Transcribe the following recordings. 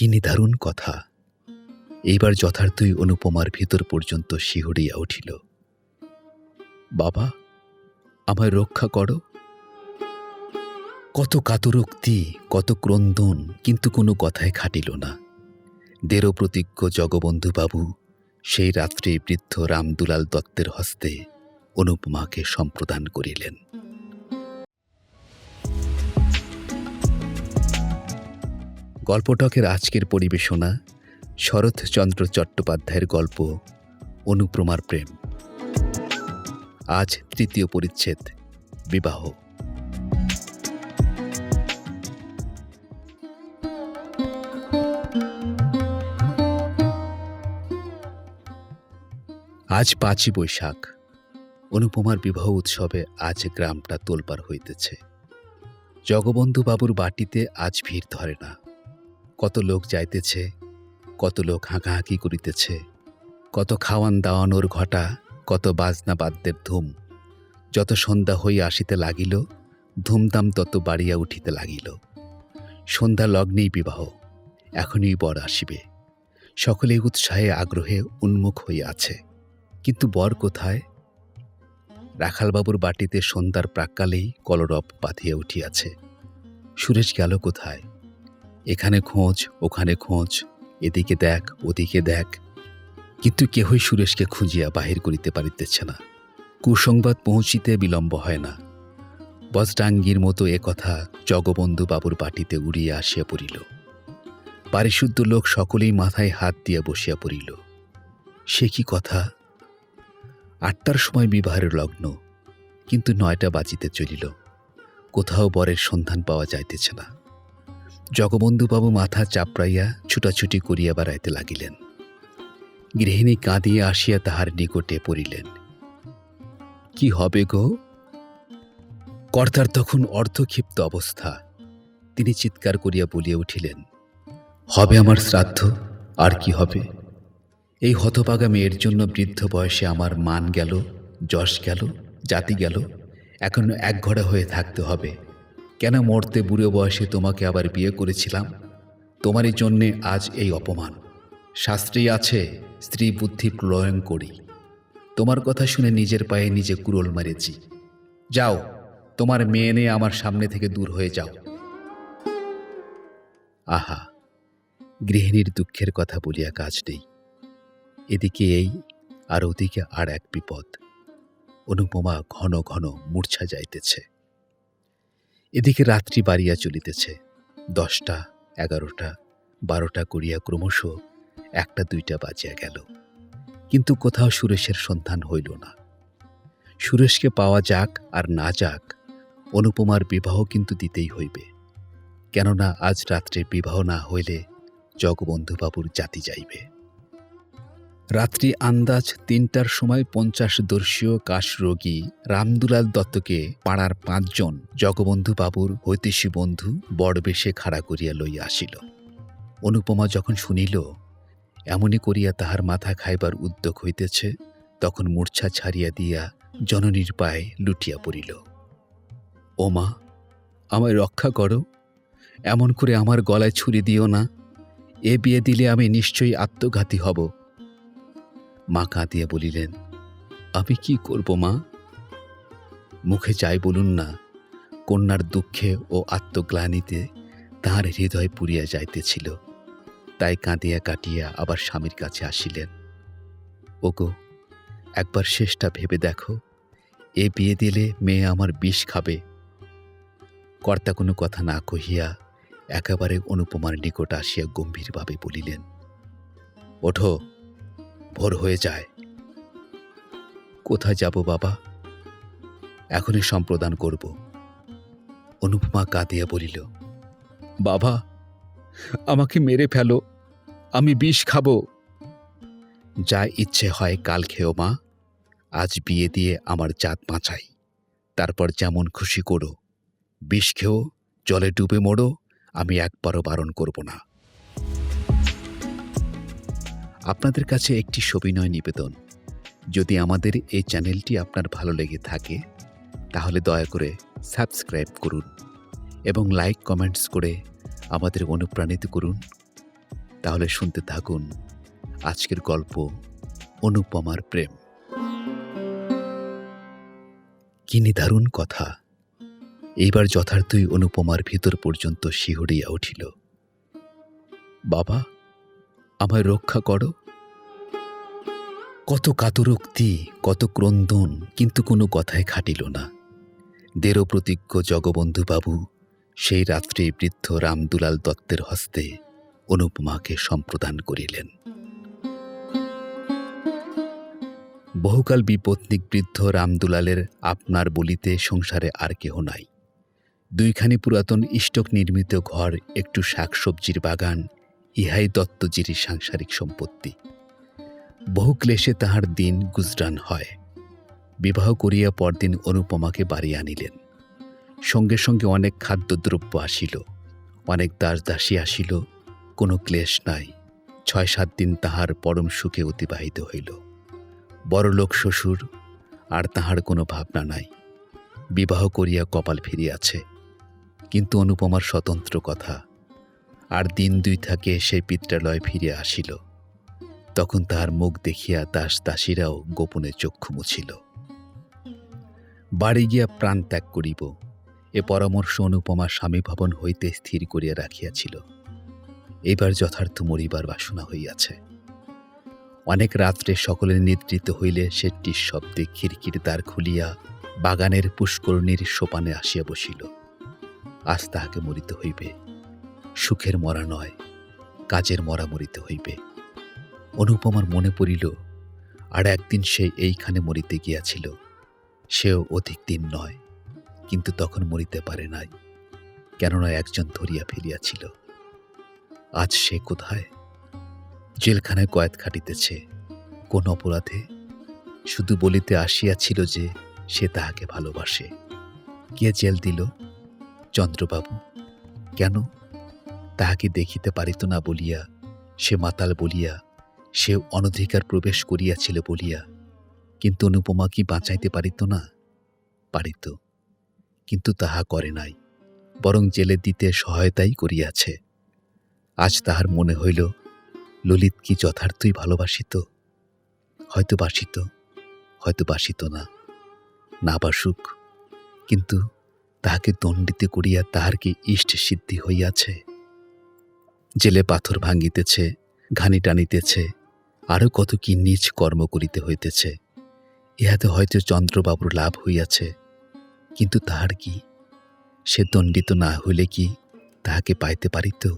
কি নিদারুণ কথা। এইবার যথার্থই অনুপমার ভিতর পর্যন্ত শিহরিয়া উঠিল। বাবা, আমায় রক্ষা করো। কত কাতরোক্তি, কত ক্রন্দন, কিন্তু কোনো কথায় খাটিল না। দেরো প্রতিজ্ঞ জগবন্ধুবাবু সেই রাত্রে বৃদ্ধ রামদুলাল দত্তের হস্তে অনুপমাকে সম্প্রদান করিলেন। গল্পটকের আজকের পরিবেশনা শরৎচন্দ্র চট্টোপাধ্যায়ের গল্প, অনুপ্রমার প্রেম। আজ তৃতীয় পরিচ্ছেদ, বিবাহ। আজ পাঁচই বৈশাখ। অনুপমার বিবাহ উৎসবে আজ গ্রামটা তোলপার হইতেছে। জগবন্ধু বাবুর বাটিতে আজ ভিড় ধরে না। কত লোক যাইতেছে, কত লোক হাঁকাহাঁকি করিতেছে, কত খাওয়ান দাওয়ানোর ঘটা, কত বাজনা বাদ্যের ধুম। যত সন্ধ্যা হইয়া আসিতে লাগিল, ধুমধাম তত বাড়িয়া উঠিতে লাগিল। সন্ধ্যা লগ্নেই বিবাহ, এখনই বর আসিবে। সকলেই উৎসাহে আগ্রহে উন্মুখ হইয়া আছে। কিন্তু বর কোথায়? রাখালবাবুর বাটিতে সন্ধ্যার প্রাক্কালেই কলরব বাঁধিয়া উঠিয়াছে। সুরেশ গেল কোথায়? এখানে খোঁজ, ওখানে খোঁজ, এদিকে দেখ, ওদিকে দেখ। কিন্তু কেহই সুরেশকে খুঁজিয়া বাহির করিতে পারিতেছে না। কুসংবাদ পৌঁছিতে বিলম্ব হয় না। বজডাঙ্গির মতো এ কথা জগবন্ধু বাবুর বাটিতে উড়িয়া আসিয়া পড়িল। পারিশুদ্ধ লোক সকলেই মাথায় হাত দিয়া বসিয়া পড়িল। সে কি কথা? আটটার সময় বিবাহের লগ্ন, কিন্তু নয়টা বাজিতে চলিল। কোথাও বরের সন্ধান পাওয়া যাইতেছে না। জগবন্ধুবাবু মাথা চাপড়াইয়া ছুটাছুটি করিয়া বেড়াইতে লাগিলেন। গৃহিণী কাঁদিয়া আসিয়া তাহার নিকটে পড়িলেন। কি হবে গো? কর্তার তখন অর্ধক্ষিপ্ত অবস্থা। তিনি চিৎকার করিয়া বলিয়া উঠিলেন, হবে আমার শ্রাদ্ধ, আর কি হবে? এই হতপাগা মেয়ের জন্য বৃদ্ধ বয়সে আমার মান গেল, যশ গেল, জাতি গেল, এখন একঘরে হয়ে থাকতে হবে। কেন মরতে বুড়ো বয়সে তোমাকে আবার বিয়ে করেছিলাম? তোমারই জন্যে আজ এই অপমান। শাস্ত্রেই আছে, স্ত্রী বুদ্ধি প্রলয়ন করি। তোমার কথা শুনে নিজের পায়ে নিজে কুরল মারেছি। যাও, তোমার মেয়ে নিয়ে আমার সামনে থেকে দূর হয়ে যাও। আহা, গৃহিণীর দুঃখের কথা বলিয়া কাজ নেই। এদিকে এই, আর ওদিকে আর এক বিপদ। অনুপমা ঘন ঘন মূর্ছা যাইতেছে। এদিকে রাত্রি বাড়িয়া চলিতেছে। দশটা, এগারোটা, বারোটা করিয়া ক্রমশ একটা, দুইটা বাজিয়া গেল। কিন্তু কোথাও সুরেশের সন্ধান হইল না। সুরেশকে পাওয়া যাক আর না যাক, অনুপমার বিবাহ কিন্তু দিতেই হইবে। কেননা আজ রাত্রে বিবাহ না হইলে জগবন্ধুবাবুর জাতি যাইবে। রাত্রি আন্দাজ তিনটার সময় পঞ্চাশ দর্শীয় কাশরোগী রামদুলাল দত্তকে পাড়ার পাঁচজন জগবন্ধু বাবুর হৈতেশী বন্ধু বড়বেশে খাড়া করিয়া লইয়া আসিল। অনুপমা যখন শুনিল, এমনই করিয়া তাহার মাথা খাইবার উদ্যোগ হইতেছে, তখন মূর্ছা ছাড়িয়া দিয়া জননীর পায়ে লুটিয়া পড়িল। ওমা আমায় রক্ষা করো, এমন করে আমার গলায় ছুরি দিও না, এ বিয়ে দিলে আমি নিশ্চয়ই আত্মঘাতী হব। মা কাঁদিয়া বলিলেন, আমি কি করব মা? মুখে যাই বলুন না, কন্যার দুঃখে ও আত্মগ্লানিতে তাহার হৃদয় পুড়িয়া যাইতেছিল। তাই কাঁদিয়া কাটিয়া আবার স্বামীর কাছে আসিলেন। ওগো, একবার শেষটা ভেবে দেখো, এ বিয়ে দিলে মেয়ে আমার বিষ খাবে। কর্তা কোনো কথা না কহিয়া একেবারে অনুপমার নিকট আসিয়া গম্ভীরভাবে বলিলেন, ওঠো ভোর হয়ে যায়। কোথায় যাব বাবা? এখনই সম্প্রদান করব। অনুপমা কাঁদিয়া বলিল, বাবা, আমাকে মেরে ফেলো। আমি বিষ খাব। যা ইচ্ছে হয় কাল খেও মা। আজ বিয়ে দিয়ে আমার জাত বাঁচাই। তারপর যেমন খুশি করো। বিষ খেও, জলে ডুবে মোড়ো আমি একবারও বারণ করব না। আপনাদের কাছে একটি সবিনয় নিবেদন। যদি আমাদের এই চ্যানেলটি আপনার ভালো লেগে থাকে, তাহলে দয়া করে সাবস্ক্রাইব করুন এবং লাইক, কমেন্টস করে আমাদের অনুপ্রাণিত করুন। তাহলে শুনতে থাকুন আজকের গল্প অনুপমার প্রেম। কি নিদারুণ কথা। এইবার যথার্থই অনুপমার ভিতর পর্যন্ত শিহরিয়া উঠিল। বাবা আমায় রক্ষা করো। কত কাতরোক্তি, কত ক্রন্দন, কিন্তু কোনো কথায় খাটিল না। দেরো প্রতিজ্ঞ জগবন্ধু বাবু, সেই রাত্রে বৃদ্ধ রামদুলাল দত্তের হস্তে অনুপমাকে সম্প্রদান করিলেন। বহুকাল বিপত্নিক বৃদ্ধ রামদুলালের আপনার বলিতে সংসারে আর কেহ নাই। দুইখানি পুরাতন ইষ্টক নির্মিত ঘর, একটু শাকসবজির বাগান ইহাই দত্তজিরির সাংসারিক সম্পত্তি। বহু ক্লেশে তাহার দিন গুজরান হয়। বিবাহ করিয়া পরদিন অনুপমাকে বাড়ি আনিলেন। সঙ্গে সঙ্গে অনেক খাদ্যদ্রব্য আসিল। অনেক দাস দাসী আসিল। কোনো ক্লেশ নাই। ছয় সাত দিন তাহার পরম সুখে অতিবাহিত হইল। বড়লোক শ্বশুর, আর তাহার কোনো ভাবনা নাই। বিবাহ করিয়া কপাল ফিরিয়াছে। কিন্তু অনুপমার স্বতন্ত্র কথা আর দিন দুই থাকে সেই পিত্রালয় ফিরে আসিল। তখন তাহার মুখ দেখিয়া দাস দাসীরাও গোপনে চক্ষু মুছিল। বাড়ি গিয়া প্রাণ ত্যাগ করিব, এ পরামর্শ অনুপমা স্বামী ভবন হইতে স্থির করিয়া রাখিয়াছিল। এবার যথার্থ মরিবার বাসনা হইয়াছে। অনেক রাত্রে সকলে নিদ্রিত হইলে সেটির শব্দে খিড়কির দ্বার খুলিয়া বাগানের পুষ্করণীর সোপানে আসিয়া বসিল। আজ তাহাকে মরিতে হইবে। সুখের মরা নয়, কাজের মরা মরিতে হইবে। অনুপমার মনে পড়িল, আর একদিন সে এইখানে মরিতে গিয়াছিল, সেও অধিক দিন নয়, কিন্তু তখন মরিতে পারে নাই, কেননা একজন ধরিয়া ফেলিয়াছিল। আজ সে কোথায়? জেলখানায় কয়েদ খাটিতেছে, কোন অপরাধে? শুধু বলিতে আসিয়াছিল যে সে তাহাকে ভালোবাসে। কে জেল দিল? চন্দ্রবাবু। কেন? তাহাকে দেখিতে পারিত না বলিয়া, সে মাতাল বলিয়া, সে অনধিকার প্রবেশ করিয়াছিল বলিয়া, কিন্তু অনুপমা কি বাঁচাইতে পারিত না? পারিত, কিন্তু তাহা করে নাই, বরং জেলে দিতে সহায়তাই করিয়াছে। আজ তাহার মনে হইল, ললিত কি যথার্থই ভালোবাসিত? হয়তো বাসিত হয়তো বাসিত না না বাসুক, কিন্তু তাহাকে দণ্ডিত করিয়া তাহার কি ইষ্ট সিদ্ধি হইয়াছে? জেলে পাথর ভাঙ্গিতেছে ঘানি টানিতেছে আরও কত কি নিজ কর্ম করিতে হইতেছে। ইহাতে হয়তো চন্দ্রবাবুর লাভ হইয়াছে, কিন্তু তাহার কি? সে দণ্ডিত না হইলে কি তাহাকে পাইতে পারিত?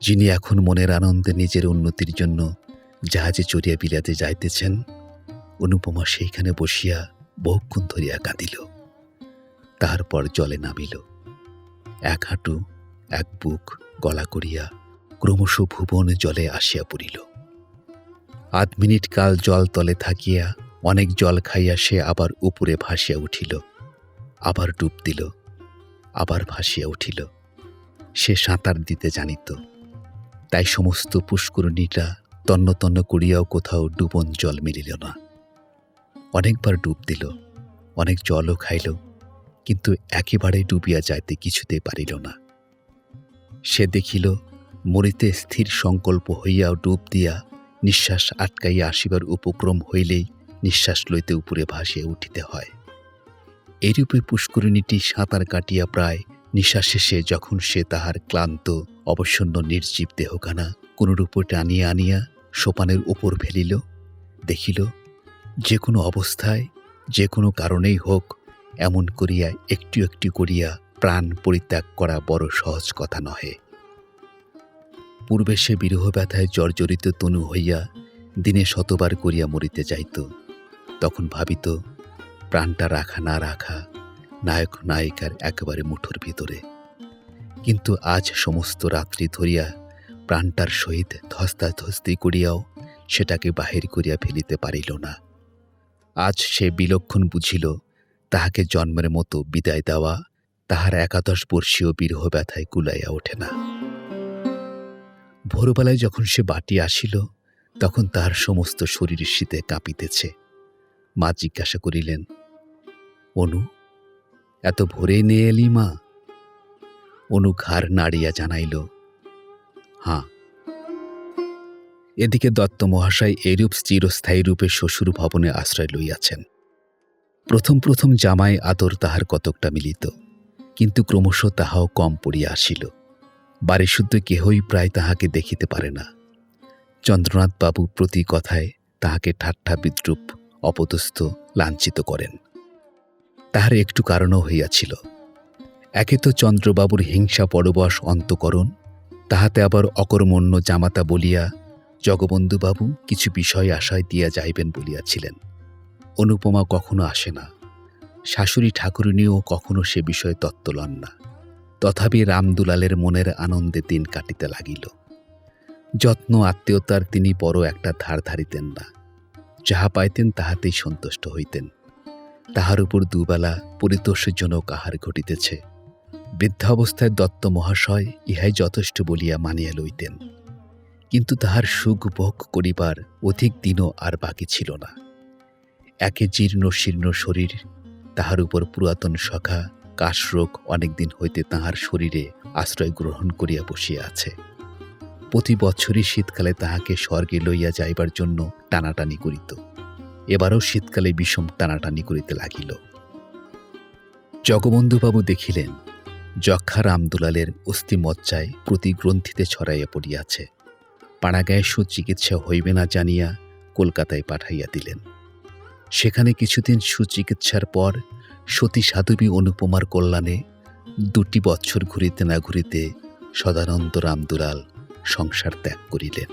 যিনি এখন মনের আনন্দে নিজের উন্নতির জন্য জাহাজে চড়িয়া বিলাতে যাইতেছেন, অনুপমা সেইখানে বসিয়া বহুক্ষণ ধরিয়া কাঁদিল। তাহার তারপর জলে নামিল। এক হাঁটু, এক বুক গলা করিয়া ক্রমশ ভুবন জলে আসিয়া পড়িল। আধ মিনিট কাল জল তলে থাকিয়া অনেক জল খাইয়া সে আবার উপরে ভাসিয়া উঠিল। আবার ডুব দিল, আবার ভাসিয়া উঠিল। সে সাঁতার দিতে জানিত। তাই সমস্ত পুষ্করণীটা তন্ন তন্ন করিয়াও কোথাও ডুবন জল মিলিল না। অনেকবার ডুব দিল, অনেক জলও খাইল কিন্তু একেবারে ডুবিয়া যাইতে কিছুতে পারিল না। সে দেখিল, মরিতে স্থির সংকল্প হইয়াও ডুব দিয়া নিঃশ্বাস আটকাইয়া আসিবার উপক্রম হইলেই নিঃশ্বাস লইতে উপরে ভাসিয়া উঠিতে হয়। এইরূপে পুষ্করিণীটি সাঁতার কাটিয়া প্রায় নিঃশ্বাস যখন সে তাহার ক্লান্ত, অবসন্ন, নির্জীব দেহখানা কোনরূপে টানিয়া আনিয়া সোপানের উপর ফেলিল, দেখিল, যে কোনো অবস্থায়, যে কোনো কারণেই হোক এমন করিয়া একটু একটু করিয়া প্রাণ পরিত্যাগ করা বড় সহজ কথা নহে। পূর্বে সে বিরহ ব্যথায় জর্জরিত তনু হইয়া দিনে শতবার করিয়া মরিতে যাইত। তখন ভাবিত, প্রাণটা রাখা না রাখা নায়ক নায়িকার একেবারে মুঠোর ভিতরে। কিন্তু আজ সমস্ত রাত্রি ধরিয়া প্রাণটার সহিত ধস্তাধস্তি করিয়াও সেটাকে বাহির করিয়া ফেলিতে পারিল না। আজ সে বিলক্ষণ বুঝিল তাহাকে জন্মের মতো বিদায় দেওয়া তাহার একাদশ বর্ষীয় বিরহ ব্যথায় কুলাইয়া ওঠে না। ভোরবেলায় যখন সে বাটি আসিল, তখন তাহার সমস্ত শরীর শীতে কাঁপিতেছে। মা জিজ্ঞাসা করিলেন, অনু, এত ভোরে নিয়ে এলি মা? অনু ঘাড় নাড়িয়া জানাইল, হাঁ। এদিকে দত্ত মহাশয় এরূপ চিরস্থায়ী রূপে শ্বশুর ভবনে আশ্রয় লইয়াছেন। প্রথম প্রথম জামাই আদর তাহার কতকটা মিলিত, কিন্তু ক্রমশ তাহাও কম পড়িয়া আসিল। বাড়িশুদ্ধ কেহই প্রায় তাহাকে দেখিতে পারে না। চন্দ্রনাথ বাবু প্রতি কথায় তাহাকে ঠাট্টা বিদ্রুপ, অপদস্থ, লাঞ্ছিত করেন। তাহার একটু কারণও হইয়াছিল। একে তো চন্দ্রবাবুর হিংসা পরবশ অন্তকরণ, তাহাতে আবার অকর্মণ্য জামাতা বলিয়া, জগবন্ধুবাবু, কিছু বিষয় আশায় দিয়া যাইবেন বলিয়াছিলেন। অনুপমা কখনো আসে না। শাশুড়ি ঠাকুরিনীও কখনো সে বিষয়ে তত্ত্ব লন না। তথাপি রামদুলালের মনের আনন্দে দিন কাটিতে লাগিল। যত্ন, আত্মীয়তার তিনি বড় একটা ধার ধারিতেন না। যাহা পাইতেন তাহাতেই সন্তুষ্ট হইতেন। তাহার উপর দুবেলা পরিতোষজনক আহার ঘটিতেছে। বৃদ্ধাবস্থায় দত্ত মহাশয় ইহাই যথেষ্ট বলিয়া মানিয়া লইতেন। কিন্তু তাহার সুখ ভোগ করিবার অধিক দিনও আর বাকি ছিল না। একে জীর্ণ শীর্ণ শরীর। তাহার উপর পুরাতন সখা কাশরোগ অনেকদিন হইতে তাহার শরীরে আশ্রয় গ্রহণ করিয়া বসিয়া আছে। প্রতি বছরই শীতকালে তাহাকে স্বর্গে লইয়া যাইবার জন্য টানাটানি করিত। এবারও শীতকালে বিষম টানাটানি করিতে লাগিল। জগবন্ধুবাবু দেখিলেন যক্ষা রামদুলালের অস্থিমজ্জায় প্রতি গ্রন্থিতে ছড়াইয়া পড়িয়াছে। পাড়াগায়ে সুচিকিৎসা হইবে না জানিয়া কলকাতায় পাঠাইয়া দিলেন। সেখানে কিছুদিন সুচিকিৎসার পর সতী সাধবী অনুপমার কল্যাণে দুটি বছর ঘুরিতে না ঘুরিতে সদানন্দ রামদুলাল সংসার ত্যাগ করিলেন।